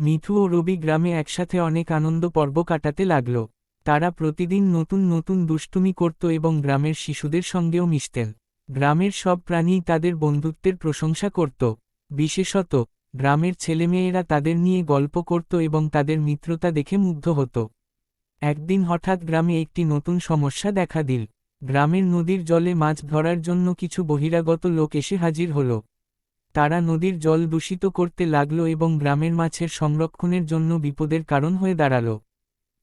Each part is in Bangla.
মিঠু ও রবি গ্রামে একসাথে অনেক আনন্দ পর্ব কাটাতে লাগল। তারা প্রতিদিন নতুন নতুন দুষ্টুমি করত এবং গ্রামের শিশুদের সঙ্গেও মিশতেন। গ্রামের সব প্রাণীই তাদের বন্ধুত্বের প্রশংসা করত। বিশেষত, গ্রামের ছেলেমেয়েরা তাদের নিয়ে গল্প করত এবং তাদের মিত্রতা দেখে মুগ্ধ হতো। একদিন হঠাৎ গ্রামে একটি নতুন সমস্যা দেখা দিল। গ্রামের নদীর জলে মাছ ধরার জন্য কিছু বহিরাগত লোক এসে হাজির হল। তারা নদীর জল দূষিত করতে লাগল এবং গ্রামের মাছের সংরক্ষণের জন্য বিপদের কারণ হয়ে দাঁড়াল।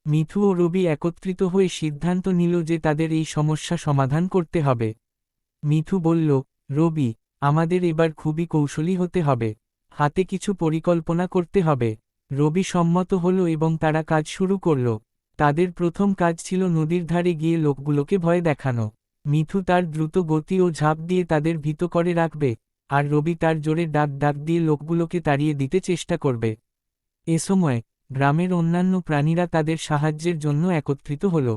মিথু ও রবি একত্রিত হয়ে সিদ্ধান্ত নিল যে তাদের এই সমস্যা সমাধান করতে হবে। মিথু বলল, রবি, আমাদের এবার খুবই কৌশলী হতে হবে। হাতে কিছু পরিকল্পনা করতে হবে। রবি সম্মত হল এবং তারা কাজ শুরু করল। তাদের প্রথম কাজ ছিল নদীর ধারে গিয়ে লোকগুলোকে ভয় দেখানো। মিথু তার দ্রুত গতি ও ঝাঁপ দিয়ে তাদের ভীত করে রাখবে। আর রবি তার জোরে ডাক ডাক দিয়ে লোকগুলোকে তাড়িয়ে দিতে চেষ্টা করবে। এ সময় গ্রামের অন্যান্য প্রাণীরা তাদের সাহায্যের জন্য একত্রিত হল।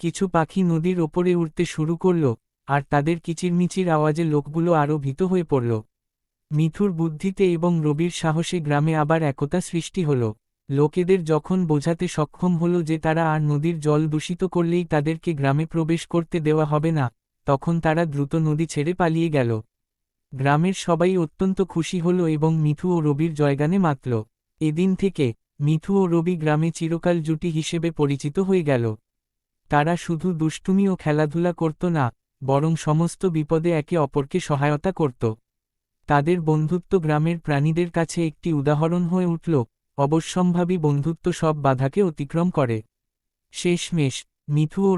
কিছু পাখি নদীর ওপরে উড়তে শুরু করল আর তাদের কিচিরমিচির আওয়াজে লোকগুলো আরও ভীত হয়ে পড়ল। মিথুর বুদ্ধিতে এবং রবির সাহসে গ্রামে আবার একতা সৃষ্টি হল। লোকেদের যখন বোঝাতে সক্ষম হল যে তারা আর নদীর জল দূষিত করলেই তাদেরকে গ্রামে প্রবেশ করতে দেওয়া হবে না, তখন তারা দ্রুত নদী ছেড়ে পালিয়ে গেল। গ্রামের সবাই অত্যন্ত খুশি হল এবং মিথু ও রবির জয়গানে মাতল। এদিন থেকে মিথু ও রবি গ্রামে চিরকাল জুটি হিসেবে পরিচিত হয়ে গেল। তারা শুধু দুষ্টুমি ও খেলাধুলা করত না, বরং সমস্ত বিপদে একে অপরকে সহায়তা করত। তাদের বন্ধুত্ব গ্রামের প্রাণীদের কাছে একটি উদাহরণ হয়ে উঠল, অবশ্যম্ভাবী বন্ধুত্ব সব বাধাকে অতিক্রম করে। শেষমেশ মিথু ও